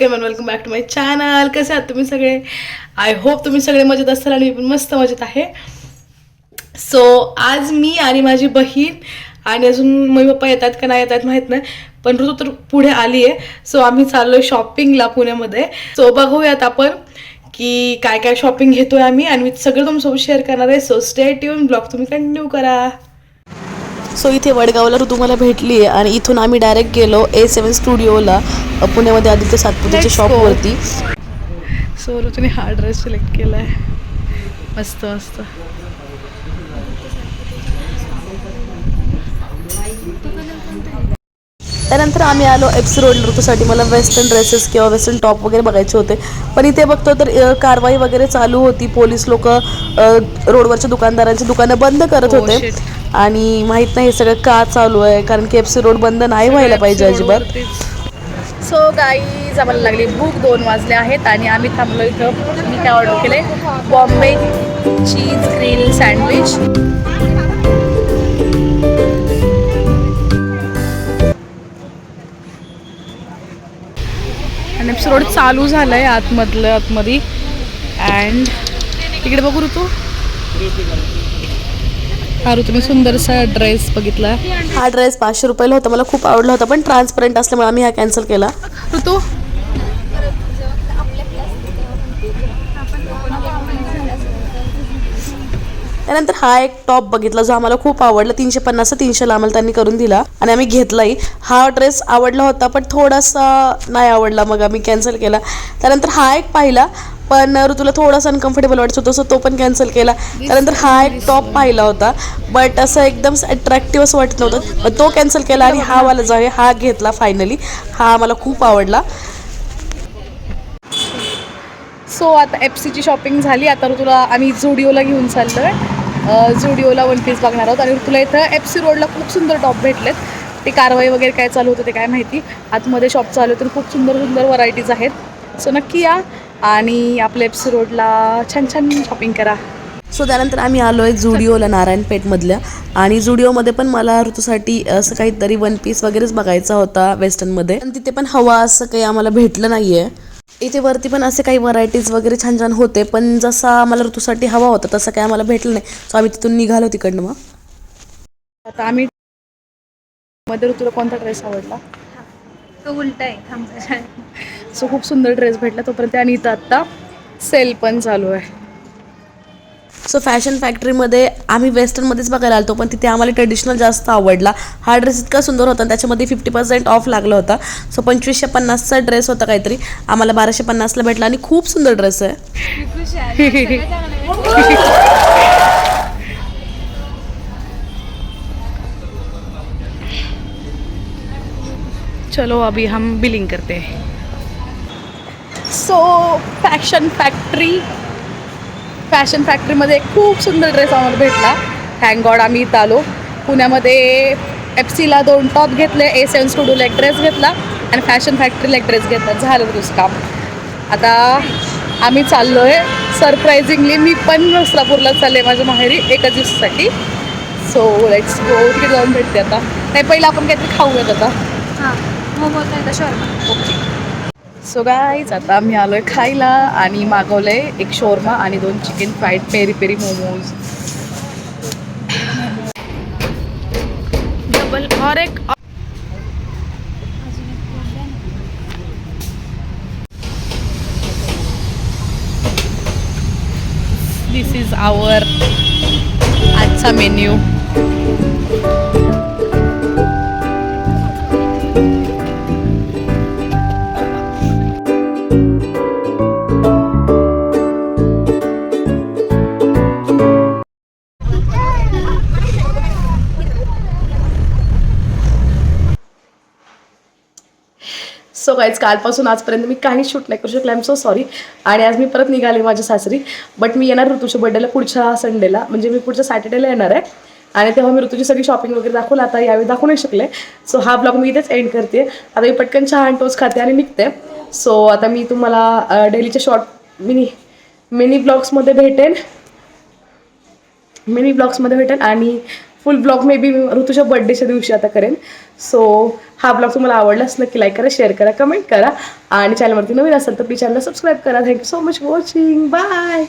Welcome and welcome back to my channel कसे आहात तुम्ही सगळे? आय होप तुम्ही सगळे मजेत असाल आणि मी पण मस्त मजेत आहे. सो आज मी आणि माझी बहीण आणि अजून मम्मी पप्पा येतात का नाही येतात माहीत नाही पण ऋतू तर पुढे आली आहे सो आम्ही चाललोय शॉपिंगला पुण्यामध्ये. सो बघूयात आपण की काय काय शॉपिंग घेतोय आम्ही आणि मी सगळं तुमच्यासोबत शेअर करणार आहे. सो स्टे ट्यून ब्लॉग तुम्ही कंटिन्यू करा. सो इथे वडगावला ऋतू मला भेटली आहे आणि इथून आम्ही डायरेक्ट गेलो ए सेवन स्टुडिओला पुण्यामध्ये आदित्य सातपुतेच्या. शॉपवरती सो ऋतूने हा ड्रेस सिलेक्ट केला आहे मस्त मस्त. त्यानंतर आम्ही आलो एफ सी रोड ऋतूसाठी मला वेस्टर्न ड्रेसेस किंवा वेस्टर्न टॉप वगैरे बघायचे होते. पण इथे बघतो तर कारवाई वगैरे चालू होती. पोलीस लोक रोडवरच्या दुकानदारांची दुकानं बंद करत Oh, होते. आणि माहीत नाही हे सगळं का चालू आहे? कारण की एफ सी रोड बंद नाही व्हायला पाहिजे अजिबात. सो गाईज आम्हाला लागली भूक दोन वाजले आहेत आणि आम्ही थांबलो इथं. मी काय ऑर्डर केले बॉम्बे चीज ग्रिल सँडविच आणि एप्स रोड चालू झालं आहे आतमधलं आतमध्ये अँड इकडे बघू ऋतू. हा ऋतू मी सुंदरसा ड्रेस बघितला? हा ड्रेस पाचशे रुपयाला होता. मला खूप आवडला होता पण ट्रान्सपरंट असल्यामुळे आम्ही हा कॅन्सल केला. ऋतू? त्यानंतर हा एक टॉप बघितला जो आम्हाला खूप आवडला. तीनशे पन्नास तीनशेला आम्हाला त्यांनी करून दिला आणि आम्ही घेतलाही. हा ड्रेस आवडला होता पण थोडासा नाही आवडला. मग आम्ही कॅन्सल केला. त्यानंतर हा एक पाहिला पण ऋतूला थोडासा अनकम्फर्टेबल वाटत होतं सो तो पण कॅन्सल केला. त्यानंतर हा एक टॉप पाहिला होता बट असं एकदम अट्रॅक्टिव्ह असं वाटत नव्हतं. तो कॅन्सल केला आणि हा वाला जो आहे हा घेतला फायनली हा मला खूप आवडला. सो आता एफ सीची शॉपिंग झाली. आता तुला आम्ही जुडिओला घेऊन चाललो आहे जुडिओला वन पीस बघणार आहोत. आणि तुला इथं एफ सी रोडला खूप सुंदर टॉप भेटलेत. ते कारवाई वगैरे काय चालू होतं ते काय माहिती. आतमध्ये शॉप चालू तर खूप सुंदर सुंदर व्हरायटीज आहेत. सो नक्की या. आणि आपल्या एफ सी रोडला छान छान शॉपिंग करा. सो त्यानंतर आम्ही आलो आहे जुडिओला नारायणपेठमधल्या आणि जुडिओमध्ये पण मला ऋतूसाठी असं काहीतरी वन पीस वगैरेच बघायचा होता वेस्टर्नमध्ये आणि तिथे पण हवा असं काही आम्हाला भेटलं नाही आहे इथे वरती पण असे काही व्हरायटीज वगैरे छान छान होते पण जसा आम्हाला ऋतूसाठी हवा होता तसं काही आम्हाला भेटलं नाही. सो आम्ही तिथून निघालो तिकडनं मग. आता आम्ही मध्ये ऋतूला कोणता ड्रेस आवडला? तो उलटा आहे थांबा. सो खूप सुंदर ड्रेस भेटला तोपर्यंत आणि इथं आत्ता सेल पण चालू आहे. सो फॅशन फॅक्टरीमध्ये आम्ही वेस्टर्नमध्येच बघायला आलतो पण तिथे आम्हाला ट्रेडिशनल जास्त आवडला. हा ड्रेस इतका सुंदर होता आणि त्याच्यामध्ये फिफ्टी पर्सेंट ऑफ लागला होता. सो पंचवीसशे पन्नासचा ड्रेस होता काहीतरी. आम्हाला बाराशे पन्नासला भेटला आणि खूप सुंदर ड्रेस आहे. चलो अभी हम बिलिंग करते हैं. सो फॅशन फॅक्टरी फॅशन फॅक्टरीमध्ये खूप सुंदर ड्रेस आम्हाला भेटला. थँक गॉड आम्ही इथं आलो. पुण्यामध्ये एफ सीला दोन टॉप घेतले ए सेवन स्टुडिओला एक ड्रेस घेतला आणि फॅशन फॅक्टरीला एक ड्रेस घेतला. झालं तुझं काम. आता आम्ही चाललो आहे सरप्रायझिंगली मी पण वस्त्रापूरला चालले माझ्या माहेरी एका दिवसासाठी. सो लेट्स गो तिकडे जाऊन भेटते आता. नाही पहिलं आपण काहीतरी खाऊयात आता. हां मोमोज नाही तर शॉर्मा. ओके सो गाईज आता आम्ही आलो आहे खायला आणि मागवलं आहे एक शोरमा आणि दोन chicken fried peri peri momos double और एक दिस इज आवर आजचा मेन्यू सो कालपासून आजपर्यंत मी काहीच शूट नाही करू शकले. आय एम सो सॉरी आणि आज मी परत निघाले माझ्या सासरी. बट मी येणार ऋतूच्या बर्थडेला पुढच्या संडेला म्हणजे मी पुढच्या सॅटर्डेला येणार आहे. आणि तेव्हा मी ऋतूची सगळी शॉपिंग वगैरे दाखवलं. आता यावेळी दाखवू नाही शकले. सो हा ब्लॉग मी इथेच एंड करते. आता मी पटकन चहा आणि टोच खाते आणि निघते. सो आता मी तुम्हाला डेलीच्या शॉर्ट मिनी मिनी ब्लॉग्समध्ये भेटेन. मिनी ब्लॉग्समध्ये भेटेल आणि फुल ब्लॉग मे बी ऋतूच्या बर्थडेच्या दिवशी आता करेन. सो हा ब्लॉग तुम्हाला आवडला असलं की लाईक करा शेअर करा कमेंट करा. आणि चॅनलवरती नवीन असेल तर प्लीज चॅनलला सबस्क्राईब करा. Thank you so much watching bye